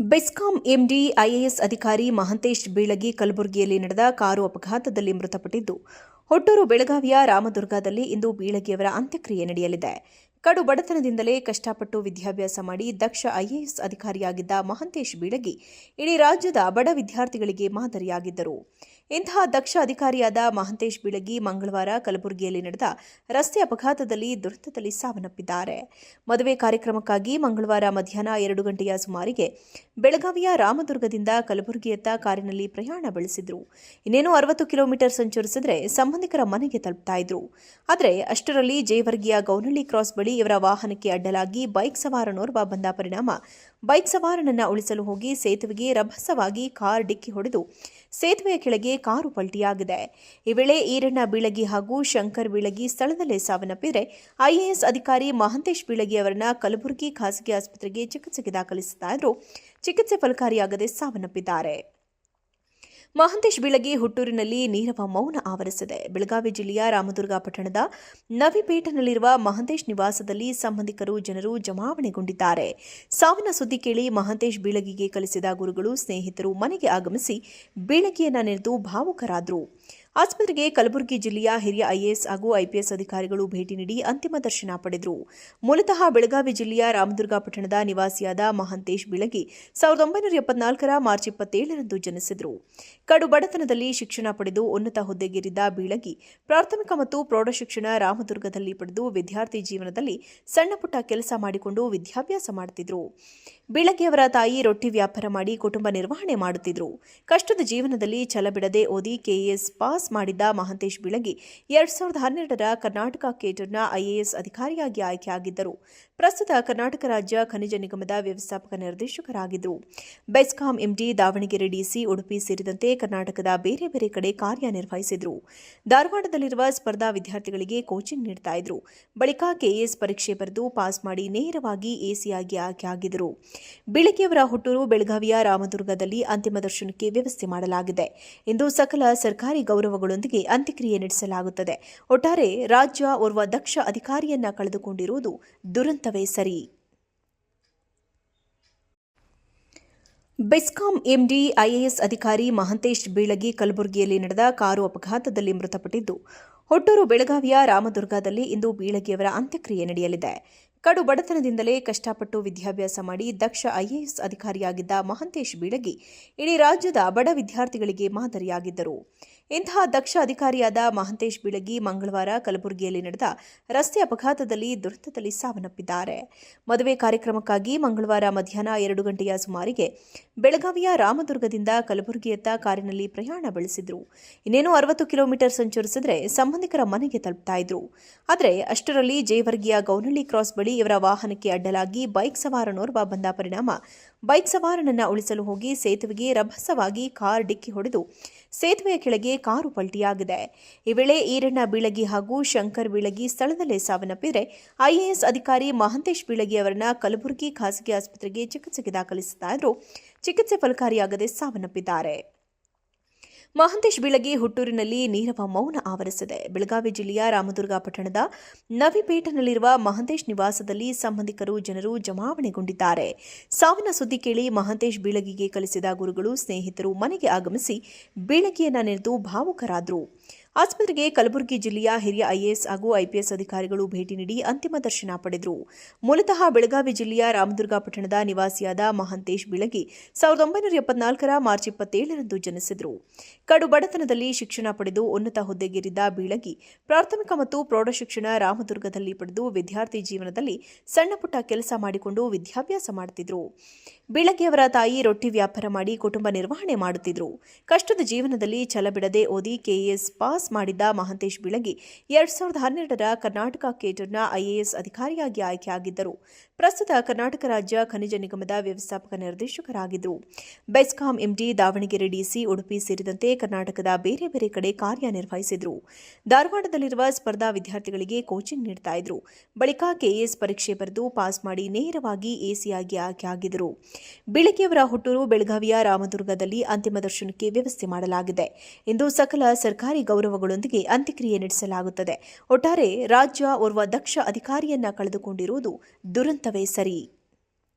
BESCOM MD IAS ಅಧಿಕಾರಿ ಮಹಂತೇಶ್ ಬೀಳಗಿ ಕಲಬುರಗಿಯಲ್ಲಿ ನಡೆದ ಕಾರು ಅಪಘಾತದಲ್ಲಿ ಮೃತಪಟ್ಟಿದ್ದು. ಹೊಟ್ಟೂರು ಬೆಳಗಾವಿಯ ರಾಮದುರ್ಗದಲ್ಲಿ ಇಂದು ಬೀಳಗಿಯವರ ಅಂತ್ಯಕ್ರಿಯೆ ನಡೆಯಲಿದೆ. ಕಡು ಬಡತನದಿಂದಲೇ ಕಷ್ಟಪಟ್ಟು ವಿದ್ಯಾಭ್ಯಾಸ ಮಾಡಿ ದಕ್ಷ ಐಎಎಸ್ ಅಧಿಕಾರಿಯಾಗಿದ್ದ ಮಹಂತೇಶ್ ಬೀಳಗಿ ಇಡೀ ರಾಜ್ಯದ ಬಡ ವಿದ್ಯಾರ್ಥಿಗಳಿಗೆ ಮಾದರಿಯಾಗಿದ್ದರು. ಇಂತಹ ದಕ್ಷ ಅಧಿಕಾರಿಯಾದ ಮಹಂತೇಶ್ ಬೀಳಗಿ ಮಂಗಳವಾರ ಕಲಬುರಗಿಯಲ್ಲಿ ನಡೆದ ರಸ್ತೆ ಅಪಘಾತದಲ್ಲಿ ದುರಂತದಲ್ಲಿ ಸಾವನ್ನಪ್ಪಿದ್ದಾರೆ. ಮದುವೆ ಕಾರ್ಯಕ್ರಮಕ್ಕಾಗಿ ಮಂಗಳವಾರ ಮಧ್ಯಾಹ್ನ ಎರಡು ಗಂಟೆಯ ಸುಮಾರಿಗೆ ಬೆಳಗಾವಿಯ ರಾಮದುರ್ಗದಿಂದ ಕಲಬುರಗಿಯತ್ತ ಕಾರಿನಲ್ಲಿ ಪ್ರಯಾಣ ಬೆಳೆಸಿದ್ರು. ಇನ್ನೇನು ಅರವತ್ತು ಕಿಲೋಮೀಟರ್ ಸಂಚರಿಸಿದ್ರೆ ಸಂಬಂಧಿಕರ ಮನೆಗೆ ತಲುಪ್ತಾ ಇದ್ರು. ಆದರೆ ಅಷ್ಟರಲ್ಲಿ ಜೇವರ್ಗಿಯ ಗೌನಳ್ಳಿ ಕ್ರಾಸ್ ಬಳಿ ಇವರ ವಾಹನಕ್ಕೆ ಅಡ್ಡಲಾಗಿ ಬೈಕ್ ಸವಾರನೋರ್ವ ಬಂದ ಪರಿಣಾಮ. ಬೈಕ್ ಸವಾರನನ್ನ ಉಳಿಸಲು ಹೋಗಿ ಸೇತುವೆಗೆ ರಭಸವಾಗಿ ಕಾರ್ ಡಿಕ್ಕಿ ಹೊಡೆದು ಸೇತುವೆಯ ಕೆಳಗೆ ಕಾರು ಪಲ್ಟಿಯಾಗಿದೆ. ಈ ವೇಳೆ ಈರಣ್ಣ ಬೀಳಗಿ ಹಾಗೂ ಶಂಕರ್ ಬೀಳಗಿ ಸ್ಥಳದಲ್ಲೇ ಸಾವನ್ನಪ್ಪಿದರೆ ಐಎಎಸ್ ಅಧಿಕಾರಿ ಮಹಂತೇಶ್ ಬೀಳಗಿ ಅವರನ್ನ ಕಲಬುರಗಿ ಖಾಸಗಿ ಆಸ್ಪತ್ರೆಗೆ ಚಿಕಿತ್ಸೆಗೆ ದಾಖಲಿಸುತ್ತಿದ್ದರೂ ಚಿಕಿತ್ಸೆ ಫಲಕಾರಿಯಾಗದೆ ಸಾವನ್ನಪ್ಪಿದ್ದಾರೆ. ಮಹಂತೇಶ್ ಬೀಳಗಿ ಹುಟ್ಟೂರಿನಲ್ಲಿ ನೀರವ ಮೌನ ಆವರಿಸಿದೆ. ಬೆಳಗಾವಿ ಜಿಲ್ಲೆಯ ರಾಮದುರ್ಗ ಪಟ್ಟಣದ ನವಿಪೇಟನಲ್ಲಿರುವ ಮಹಂತೇಶ್ ನಿವಾಸದಲ್ಲಿ ಸಂಬಂಧಿಕರು ಜನರು ಜಮಾವಣೆಗೊಂಡಿದ್ದಾರೆ. ಸಾವಿನ ಸುದ್ದಿ ಕೇಳಿ ಮಹಂತೇಶ್ ಬೀಳಗಿಗೆ ಕಲಿಸಿದ ಗುರುಗಳು, ಸ್ನೇಹಿತರು ಮನೆಗೆ ಆಗಮಿಸಿ ಬೀಳಗಿಯನ್ನ ನೆನೆದು ಭಾವುಕರಾದರು. ಆಸ್ಪತ್ರೆಗೆ ಕಲಬುರಗಿ ಜಿಲ್ಲೆಯ ಹಿರಿಯ ಐಎಎಸ್ ಹಾಗೂ ಐಪಿಎಸ್ ಅಧಿಕಾರಿಗಳು ಭೇಟಿ ನೀಡಿ ಅಂತಿಮ ದರ್ಶನ ಪಡೆದರು. ಮೂಲತಃ ಬೆಳಗಾವಿ ಜಿಲ್ಲೆಯ ರಾಮದುರ್ಗ ಪಟ್ಟಣದ ನಿವಾಸಿಯಾದ ಮಹಂತೇಶ್ ಬಿಳಗಿ ಸಾವಿರದ ಒಂಬೈನೂರ ಎಪ್ಪತ್ನಾಲ್ಕರ ಮಾರ್ಚ್ ಇಪ್ಪತ್ತೇಳರಂದು ಜನಿಸಿದರು. ಕಡು ಬಡತನದಲ್ಲಿ ಶಿಕ್ಷಣ ಪಡೆದು ಉನ್ನತ ಹುದ್ದೆಗೇರಿದ್ದ ಬೀಳಗಿ ಪ್ರಾಥಮಿಕ ಮತ್ತು ಪ್ರೌಢಶಿಕ್ಷಣ ರಾಮದುರ್ಗದಲ್ಲಿ ಪಡೆದು ವಿದ್ಯಾರ್ಥಿ ಜೀವನದಲ್ಲಿ ಸಣ್ಣಪುಟ್ಟ ಕೆಲಸ ಮಾಡಿಕೊಂಡು ವಿದ್ಯಾಭ್ಯಾಸ ಮಾಡುತ್ತಿದ್ದರು ಬೀಳಗಿಯವರ ತಾಯಿ ರೊಟ್ಟಿ ವ್ಯಾಪಾರ ಮಾಡಿ ಕುಟುಂಬ ನಿರ್ವಹಣೆ ಮಾಡುತ್ತಿದ್ದರು ಕಷ್ಟದ ಜೀವನದಲ್ಲಿ ಛಲಬಿಡದೆ ಓದಿ ಕೆಎಎಸ್ ಪಾಸ್ ಮಾಡಿದ್ದ ಮಹಂತೇಶ್ ಬಿಳಗಿ ಎರಡ್ ಸಾವಿರದ ಹನ್ನೆರಡರ ಕರ್ನಾಟಕ ಕೇಟರ್ನ ಐಎಎಸ್ ಅಧಿಕಾರಿಯಾಗಿ ಆಯ್ಕೆಯಾಗಿದ್ದರು. ಪ್ರಸ್ತುತ ಕರ್ನಾಟಕ ರಾಜ್ಯ ಖನಿಜ ನಿಗಮದ ವ್ಯವಸ್ಥಾಪಕ ನಿರ್ದೇಶಕರಾಗಿದ್ದರು. BESCOM MD Davanagere DC Udupi ಸೇರಿದಂತೆ ಕರ್ನಾಟಕದ ಬೇರೆ ಬೇರೆ ಕಡೆ ಕಾರ್ಯನಿರ್ವಹಿಸಿದರು. ಧಾರವಾಡದಲ್ಲಿರುವ ಸ್ಪರ್ಧಾ ವಿದ್ಯಾರ್ಥಿಗಳಿಗೆ ಕೋಚಿಂಗ್ ನೀಡ್ತಾ ಇದ್ರು. ಬಳಿಕ ಕೆಎಎಸ್ ಪರೀಕ್ಷೆ ಬರೆದು ಪಾಸ್ ಮಾಡಿ ನೇರವಾಗಿ ಎಸಿಯಾಗಿ ಆಯ್ಕೆಯಾಗಿದ್ದರು. ಬೀಳಗಿಯವರ ಹುಟ್ಟೂರು, ಬೆಳಗಾವಿಯ ರಾಮದುರ್ಗದಲ್ಲಿ ಅಂತಿಮ ದರ್ಶನಕ್ಕೆ ವ್ಯವಸ್ಥೆ ಮಾಡಲಾಗಿದೆ. ಇಂದು ಸಕಲ ಸರ್ಕಾರಿ ಗೌರವಗಳೊಂದಿಗೆ ಅಂತ್ಯಕ್ರಿಯೆ ನಡೆಸಲಾಗುತ್ತದೆ. ಒಟ್ಟಾರೆ ರಾಜ್ಯ ಓರ್ವ ದಕ್ಷ ಅಧಿಕಾರಿಯನ್ನ ಕಳೆದುಕೊಂಡಿರುವುದು ದುರಂತವೇ ಸರಿ. ಬೆಸ್ಕಾಂ ಎಂಡಿ ಐಎಎಸ್ ಅಧಿಕಾರಿ ಮಹಂತೇಶ್ ಬೀಳಗಿ ಕಲಬುರಗಿಯಲ್ಲಿ ನಡೆದ ಕಾರು ಅಪಘಾತದಲ್ಲಿ ಮೃತಪಟ್ಟಿದ್ದು, ಹೊಟ್ಟೂರು ಬೆಳಗಾವಿಯ ರಾಮದುರ್ಗದಲ್ಲಿ ಇಂದು ಬೀಳಗಿಯವರ ಅಂತ್ಯಕ್ರಿಯೆ ನಡೆಯಲಿದೆ. ಕಡು ಬಡತನದಿಂದಲೇ ಕಷ್ಟಪಟ್ಟು ವಿದ್ಯಾಭ್ಯಾಸ ಮಾಡಿ ದಕ್ಷ ಐಎಎಸ್ ಅಧಿಕಾರಿಯಾಗಿದ್ದ ಮಹಂತೇಶ್ ಬೀಳಗಿ ಇಡೀ ರಾಜ್ಯದ ಬಡ ವಿದ್ಯಾರ್ಥಿಗಳಿಗೆ ಮಾದರಿಯಾಗಿದ್ದರು. ಇಂತಹ ದಕ್ಷ ಅಧಿಕಾರಿಯಾದ ಮಹಂತೇಶ್ ಬೀಳಗಿ ಮಂಗಳವಾರ ಕಲಬುರಗಿಯಲ್ಲಿ ನಡೆದ ರಸ್ತೆ ಅಪಘಾತದಲ್ಲಿ ದುರಂತದಲ್ಲಿ ಸಾವನ್ನಪ್ಪಿದ್ದಾರೆ. ಮದುವೆ ಕಾರ್ಯಕ್ರಮಕ್ಕಾಗಿ ಮಂಗಳವಾರ ಮಧ್ಯಾಹ್ನ ಎರಡು ಗಂಟೆಯ ಸುಮಾರಿಗೆ ಬೆಳಗಾವಿಯ ರಾಮದುರ್ಗದಿಂದ ಕಲಬುರಗಿಯತ್ತ ಕಾರಿನಲ್ಲಿ ಪ್ರಯಾಣ ಬೆಳೆಸಿದ್ರು. ಇನ್ನೇನು ಅರವತ್ತು ಕಿಲೋಮೀಟರ್ ಸಂಚರಿಸಿದ್ರೆ ಸಂಬಂಧಿಕರ ಮನೆಗೆ ತಲುಪ್ತಾ ಇದ್ರು. ಆದರೆ ಅಷ್ಟರಲ್ಲಿ ಜೇವರ್ಗಿಯ ಗೌನಳ್ಳಿ ಕ್ರಾಸ್ ಬಳಿ ಇವರ ವಾಹನಕ್ಕೆ ಅಡ್ಡಲಾಗಿ ಬೈಕ್ ಸವಾರನೋರ್ವ ಬಂದ ಪರಿಣಾಮ. ಬೈಕ್ ಸವಾರನನ್ನ ಉಳಿಸಲು ಹೋಗಿ ಸೇತುವೆಗೆ ರಭಸವಾಗಿ ಕಾರ್ ಡಿಕ್ಕಿ ಹೊಡೆದು ಸೇತುವೆಯ ಕೆಳಗೆ ಕಾರು ಪಲ್ಟಿಯಾಗಿದೆ. ಈ ವೇಳೆ ಈರಣ್ಣ ಬೀಳಗಿ ಹಾಗೂ ಶಂಕರ್ ಬೀಳಗಿ ಸ್ಥಳದಲ್ಲೇ ಸಾವನ್ನಪ್ಪಿದರೆ ಐಎಎಸ್ ಅಧಿಕಾರಿ ಮಹಂತೇಶ್ ಬೀಳಗಿ ಅವರನ್ನ ಕಲಬುರಗಿ ಖಾಸಗಿ ಆಸ್ಪತ್ರೆಗೆ ಚಿಕಿತ್ಸೆಗೆ ದಾಖಲಿಸುತ್ತಿದ್ದರೂ ಚಿಕಿತ್ಸೆ ಫಲಕಾರಿಯಾಗದೆ ಸಾವನ್ನಪ್ಪಿದ್ದಾರೆ. ಮಹಂತೇಶ್ ಬೀಳಗಿ ಹುಟ್ಟೂರಿನಲ್ಲಿ ನೀರವ ಮೌನ ಆವರಿಸಿದೆ. ಬೆಳಗಾವಿ ಜಿಲ್ಲೆಯ ರಾಮದುರ್ಗ ಪಟ್ಟಣದ ನವಿಪೇಟನಲ್ಲಿರುವ ಮಹಂತೇಶ್ ನಿವಾಸದಲ್ಲಿ ಸಂಬಂಧಿಕರು ಜನರು ಜಮಾವಣೆಗೊಂಡಿದ್ದಾರೆ. ಸಾವಿನ ಸುದ್ದಿ ಕೇಳಿ ಮಹಂತೇಶ್ ಬೀಳಗಿಗೆ ಕಲಿಸಿದ ಗುರುಗಳು, ಸ್ನೇಹಿತರು ಮನೆಗೆ ಆಗಮಿಸಿ ಬೀಳಗಿಯನ್ನ ನೆನೆದು ಭಾವುಕರಾದರು. ಆಸ್ಪತ್ರೆಗೆ ಕಲಬುರಗಿ ಜಿಲ್ಲೆಯ ಹಿರಿಯ ಐಎಎಸ್ ಹಾಗೂ ಐಪಿಎಸ್ ಅಧಿಕಾರಿಗಳು ಭೇಟಿ ನೀಡಿ ಅಂತಿಮ ದರ್ಶನ ಪಡೆದರು. ಮೂಲತಃ ಬೆಳಗಾವಿ ಜಿಲ್ಲೆಯ ರಾಮದುರ್ಗ ಪಟ್ಟಣದ ನಿವಾಸಿಯಾದ ಮಹಂತೇಶ್ ಬಿಳಗಿ ಸಾವಿರದ ಒಂಬೈನೂರ ಎಪ್ಪತ್ನಾಲ್ಕರ ಮಾರ್ಚ್ ಇಪ್ಪತ್ತೇಳರಂದು ಜನಿಸಿದರು. ಕಡು ಬಡತನದಲ್ಲಿ ಶಿಕ್ಷಣ ಪಡೆದು ಉನ್ನತ ಹುದ್ದೆಗೇರಿದ್ದ ಬೀಳಗಿ ಪ್ರಾಥಮಿಕ ಮತ್ತು ಪ್ರೌಢಶಿಕ್ಷಣ ರಾಮದುರ್ಗದಲ್ಲಿ ಪಡೆದು ವಿದ್ಯಾರ್ಥಿ ಜೀವನದಲ್ಲಿ ಸಣ್ಣಪುಟ್ಟ ಕೆಲಸ ಮಾಡಿಕೊಂಡು ವಿದ್ಯಾಭ್ಯಾಸ ಮಾಡುತ್ತಿದ್ದರು ಬೀಳಗಿಯವರ ತಾಯಿ ರೊಟ್ಟಿ ವ್ಯಾಪಾರ ಮಾಡಿ ಕುಟುಂಬ ನಿರ್ವಹಣೆ ಮಾಡುತ್ತಿದ್ದರು ಕಷ್ಟದ ಜೀವನದಲ್ಲಿ ಛಲಬಿಡದೆ ಓದಿ ಕೆಎಎಸ್ ಪಾಸ್ ಮಾಡಿದ್ದ ಮಹಂತೇಶ್ ಬಿಳಗಿ ಎರಡ್ ಸಾವಿರದ ಹನ್ನೆರಡರ ಕರ್ನಾಟಕ ಕೇಟರ್ನ ಐಎಎಸ್ ಅಧಿಕಾರಿಯಾಗಿ ಆಯ್ಕೆಯಾಗಿದ್ದರು. ಪ್ರಸ್ತುತ ಕರ್ನಾಟಕ ರಾಜ್ಯ ಖನಿಜ ನಿಗಮದ ವ್ಯವಸ್ಥಾಪಕ ನಿರ್ದೇಶಕರಾಗಿದ್ದರು. BESCOM MD Davanagere DC Udupi ಸೇರಿದಂತೆ ಕರ್ನಾಟಕದ ಬೇರೆ ಬೇರೆ ಕಡೆ ಕಾರ್ಯನಿರ್ವಹಿಸಿದ್ರು. ಧಾರವಾಡದಲ್ಲಿರುವ ಸ್ಪರ್ಧಾ ವಿದ್ಯಾರ್ಥಿಗಳಿಗೆ ಕೋಚಿಂಗ್ ನೀಡ್ತಾ ಇದ್ರು. ಬಳಿಕ ಕೆಎಎಸ್ ಪರೀಕ್ಷೆ ಬರೆದು ಪಾಸ್ ಮಾಡಿ ನೇರವಾಗಿ ಎಸಿಯಾಗಿ ಆಯ್ಕೆಯಾಗಿದ್ದರು. ಬೀಳಗಿಯವರ ಹುಟ್ಟೂರು, ಬೆಳಗಾವಿಯ ರಾಮದುರ್ಗದಲ್ಲಿ ಅಂತಿಮ ದರ್ಶನಕ್ಕೆ ವ್ಯವಸ್ಥೆ ಮಾಡಲಾಗಿದೆ. ಇಂದು ಸಕಲ ಸರ್ಕಾರಿ ಗೌರವಗಳೊಂದಿಗೆ ಅಂತ್ಯಕ್ರಿಯೆ ನಡೆಸಲಾಗುತ್ತದೆ. ಒಟ್ಟಾರೆ ರಾಜ್ಯ ಓರ್ವ ದಕ್ಷ ಅಧಿಕಾರಿಯನ್ನ ಕಳೆದುಕೊಂಡಿರುವುದು ದುರಂತವೇ ಸರಿ.